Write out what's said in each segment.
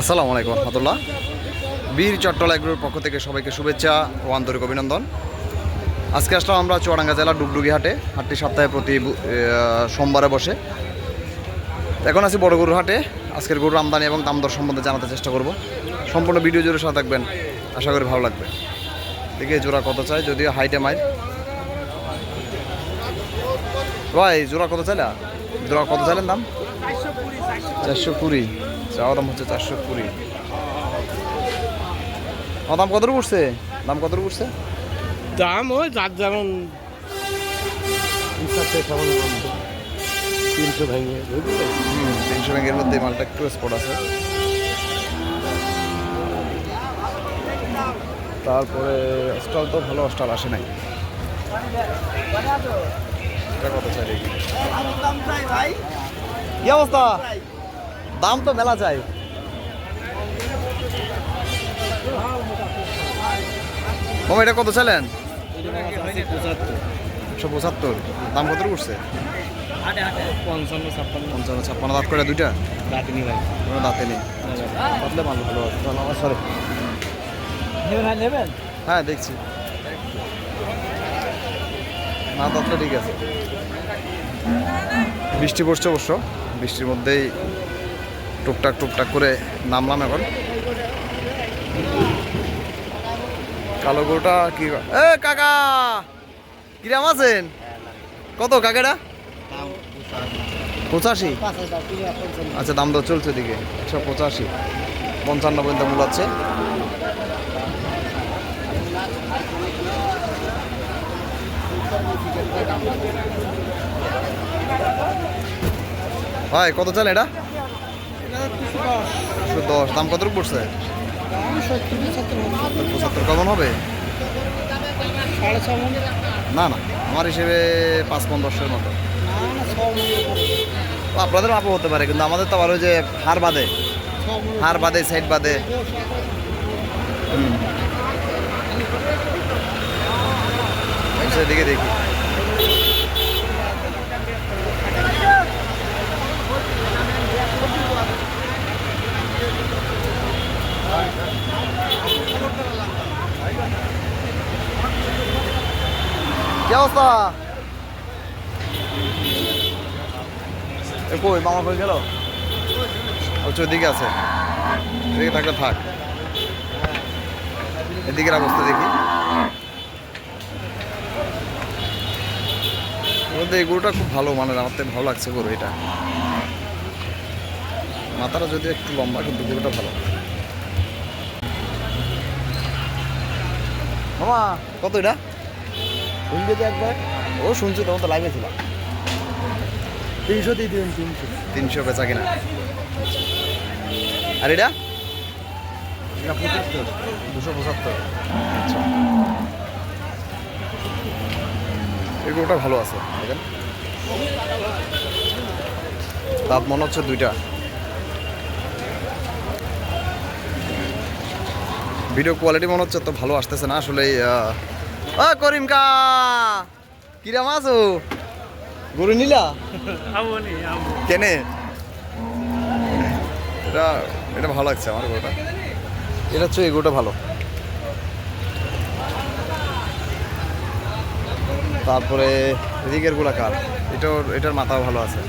আসসালামু আলাইকুম রহমতুল্লাহ। বীর চট্টলা এগ্রোর পক্ষ থেকে সবাইকে শুভেচ্ছা ও আন্তরিক অভিনন্দন। আজকে আসলাম আমরা চুয়াডাঙ্গা জেলার ডুগডুগি হাটে। হাটটি সপ্তাহে প্রতি সোমবারে বসে। এখন আছি বড় গরুর হাটে। আজকের গরুর আমদানি এবং দাম দর সম্বন্ধে জানাতে চেষ্টা করব। সম্পূর্ণ ভিডিও জুড়ে সাথে থাকবেন। আশা করি ভালো লাগবে। দেখি জোড়া কত চাই? যদিও হাইটে মাইল। ভাই, জোড়া কত চাইলা? জোড়া কত চাইলেন দাম? চারশো কুড়ি। চাওয়া দাম হচ্ছে চারশো কুড়ি। ও দাম কত উঠছে? দাম কত উঠছে? দাম ওই যার যেমন তিনশো ভেঙে তিনশো ব্যাংকের মধ্যে মালটা একটু স্পট আছে। তারপরে স্টল তো ভালো স্টল আসে নাই। কত চাই কি অবস্থা? দাম তো মেলা চাই মামা, এটা কত চাইলেন? একশো পঁচাত্তর। দাম কত উঠছে? পঞ্চান্ন, ছাপ্পান্ন পঞ্চান্ন ছাপ্পান্ন দাঁত করে দুইটা? ডাকিনি ভাই কোনো দাঁতে নেই। মাল ভালো ভালো আমার সরি। নেবেন নেবেন হ্যাঁ দেখছি। না, দাঁতটা ঠিক আছে। বৃষ্টি পড়ছে অবশ্য। বৃষ্টির মধ্যেই টুকটাক টুকটাক করে নামলাম এখন। কালো গরুটা কি? এ, কাকা! কিরাম আছেন? কত কাকেরা পঁচাশি। আচ্ছা দাম দর চলছে দিকে একশো পঁচাশি। পঞ্চান্ন পর্যন্ত মূল আছে। ভাই, কত চাল এটা? একশো দশ। দাম কত পড়ছে? পঁচাত্তর। কেমন হবে? না না, আমার হিসেবে পাঁচ পন দশের মতো। আপনাদের মাপও হতে পারে, কিন্তু আমাদের তো আবার ওই যে হার বাদে। হার বাদে, সাইড বাদে। সেদিকে দেখি। অবস্থা। কই মামা কই গেল? ও দিকে আছে। এদিকে থাকলে থাক। এদিকের অবস্থা দেখি। এই গরুটা খুব ভালো মানে আমার তো ভালো লাগছে গরু এটা। মাথাটা যদি একটু লম্বা কিন্তু গরুটা ভালো। মামা কত এটা? শুনবে তো একবার? ও শুনছি তখন তো লাইভে ছিল। তিনশো দিয়ে দিবেন তিনশো। তিনশো বেচা কিনা। আর এটা? পঁচাত্তর। দুশো পঁচাত্তর। আচ্ছা। এই ভালো আছে দেখেন। দাঁত মনে হচ্ছে দুইটা। ভিডিও কোয়ালিটি মনে হচ্ছে তো ভালো আসতেছে না আসলে ও, করিম কা। কিরাম আছো? গরু নিলা? কেনে? এটা এটা ভালো লাগছে আমার গরুটা। এটা হচ্ছে এই ভালো। তারপরে এদিকেরগুলা কার এটার এটার মাথাও ভালো আছে।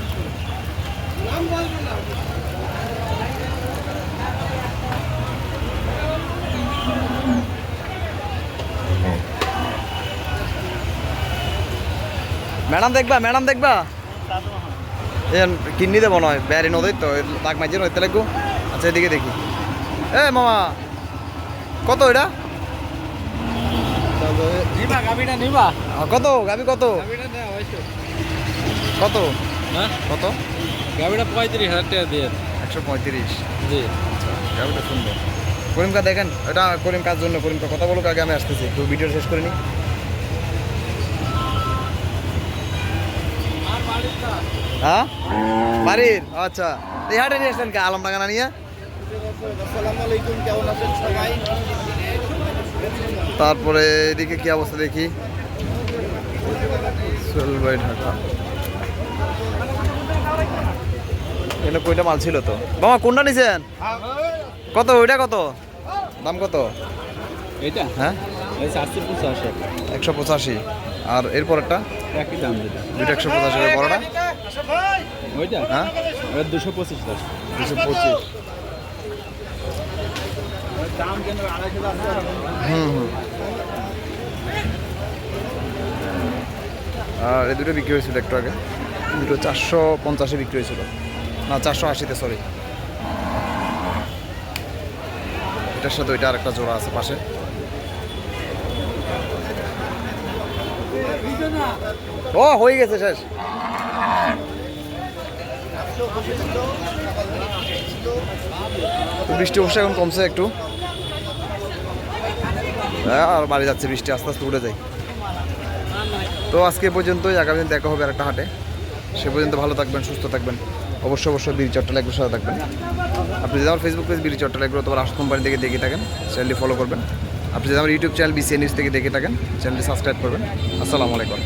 ম্যাডাম দেখবা ম্যাডাম দেখবা? এ কিডনি দেবো নয় ব্যারি নদীর তো দাগ মাঝে নদীতে লাগবো। আচ্ছা এদিকে দেখি। এ মামা কত এটা? কত? গাবি কত? কত? হ্যাঁ? কত? গাবিটা পঁয়ত্রিশ হাজার টাকা দিয়ে। একশো পঁয়ত্রিশ। জি। গাবিটা সুন্দর। করিমকা দেখেন এটা করিম কাজ জন্য করিমকা কথা বলো আগে আমি আসতেছি একটু ভিডিও শেষ করে নি। হ্যাঁ? বাড়ির? আচ্ছা। এই হাটে নিয়ে আসলেন কে? আলমডাঙ্গানা নিয়ে? তারপরে এদিকে কি অবস্থা দেখি? ঢাকা এটা কয়টা মাল ছিল তো? বাবা কোনটা নিছেন? কত? ওইটা কত? দাম কত? এটা হ্যাঁ? একশো পঁচাশি। আর এরপরেরটা? একই দাম যেটা দুইটা একশো পঁচাশি বড়টা? ওইটা? হ্যাঁ? দুশো পঁচিশ দুশো পঁচিশ। হুম হুম। আর এই দুটো বিক্রি হয়েছিল একটু আগে। দুটো চারশো পঞ্চাশে বিক্রি হয়েছিল। না চারশো আশিতে সরি এটার সাথে ওইটা আরেকটা জোড়া আছে পাশে। ও, হয়ে গেছে, শেষ। বৃষ্টি অবশ্যই এখন কমছে একটু। হ্যাঁ আর বাড়ি যাচ্ছে বৃষ্টি, আস্তে আস্তে উঠে যায়। তো আজকে পর্যন্তই, আগামী দিন দেখা হবে আর একটা হাটে। সে পর্যন্ত ভালো থাকবেন, সুস্থ থাকবেন। অবশ্যই অবশ্যই বিড়ি চট্টল এগুলোর সাথে থাকবেন। আপনি যদি আমার ফেসবুক পেজ বিড়ি চট্টল এগুলো তোমার আস কোম্পানি থেকে দেখে থাকেন, চ্যানেলটি ফলো করবেন। আপনি যদি আমার ইউটিউব চ্যানেল বিসিএ নিউজ থেকে দেখে থাকেন, চ্যানেলটি সাবস্ক্রাইব করবেন। আসসালামু আলাইকুম।